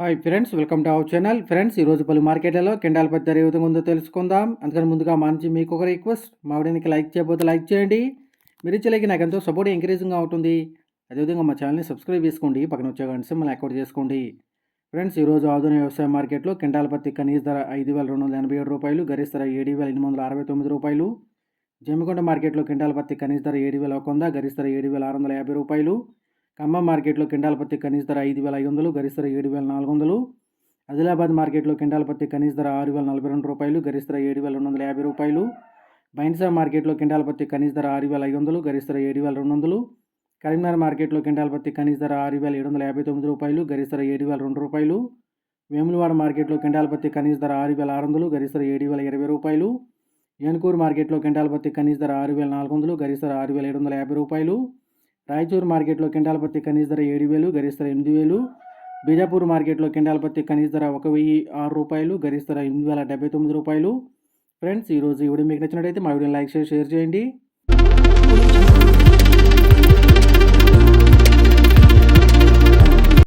Hi friends welcome to our channel friends ఈరోజు పలు మార్కెట్లలో కెండాల పత్తి ధర ఏ విధంగా ఉందో తెలుసుకుందాం. అందుకని ముందుగా మా నుంచి మీకు ఒక రిక్వెస్ట్ మా వీడియోకి లైక్ చేయబోతే లైక్ చేయండి. మీరు ఇచ్చేలాగి నాకు ఎంతో సపోర్ట్ ఎంకరేజింగ్గా ఉంటుంది. అదేవిధంగా మా ఛానల్ని సబ్స్క్రైబ్ చేసుకోండి. పక్కన వచ్చే గంట సింబల్ యాక్టివేట్ చేసుకోండి. ఫ్రెండ్స్ ఈరోజు ఆధునిక వ్యవసాయ మార్కెట్లో కెండాల పత్తి కనీస ధర ఐదు వేల రెండు వందల ఎనభై ఏడు రూపాయలు గరిష్ట ధర ఏడు వేల ఎనిమిది వందల అరవై తొమ్మిది రూపాయలు. జమ్మికొండ మార్కెట్లో కింటాల పత్తి కనీస ధర ఏడు వేల ఒక వంద గరిష్ట ధర ఏడు వేల ఆరు వందల యాభై రూపాయలు. ఖమ్మం మార్కెట్లో కింటాల పత్తి కనీస ధర ఐదు వేల ఐదు వందలు గరిష్ట ధర ఏడు వేల నాలుగు వందలు. ఆదిలాబాద్ మార్కెట్లో కింటాల పత్తి కనీస ధర ఆరు వేల నలభై రెండు రూపాయలు గరిష్ట ధర ఏడు వేల రెండు వందల యాభై రూపాయలు. బైన్సా మార్కెట్లో కింటాల పత్తి కనీస ధర ఆరు వేల ఐదు వందలు గరిష్ట ధర ఏడు వేల రెండు వందలు. కరీంనగర్ మార్కెట్లో కింటాల పత్తి కనీస ధర ఆరు వేల ఏడు వందల యాభై తొమ్మిది రూపాయలు గరిష్ట ధర ఏడు వేల రెండు రూపాయలు. వేములవాడ మార్కెట్లో కింటాల పత్తి కనీస ధర ఆరు వేల ఆరు వందలు గరిష్ట ధర ఏడు వేల ఇరవై రూపాయలు. ఏనుకూరు మార్కెట్లో కింటాల పత్తి కనీస ధర ఆరు వేల నాలుగు వందలు గరిష్ట ధర ఆరు వేల ఏడు వందల యాభై రూపాయలు. రాయచూరు మార్కెట్లో కింటాల పత్తి కనీస ధర ఏడు వేలు గరిష్ట ధర ఎనిమిది వేలు. బీజాపూర్ మార్కెట్లో కింటాల పత్తి కనీస ధర ఒక వెయ్యి ఆరు రూపాయలు గరిష్ట ధర ఎనిమిది వేల డెబ్బై తొమ్మిది రూపాయలు. ఫ్రెండ్స్ ఈరోజు ఈ వీడియో మీకు నచ్చినట్టయితే మా వీడియోని లైక్ చేసి షేర్ చేయండి.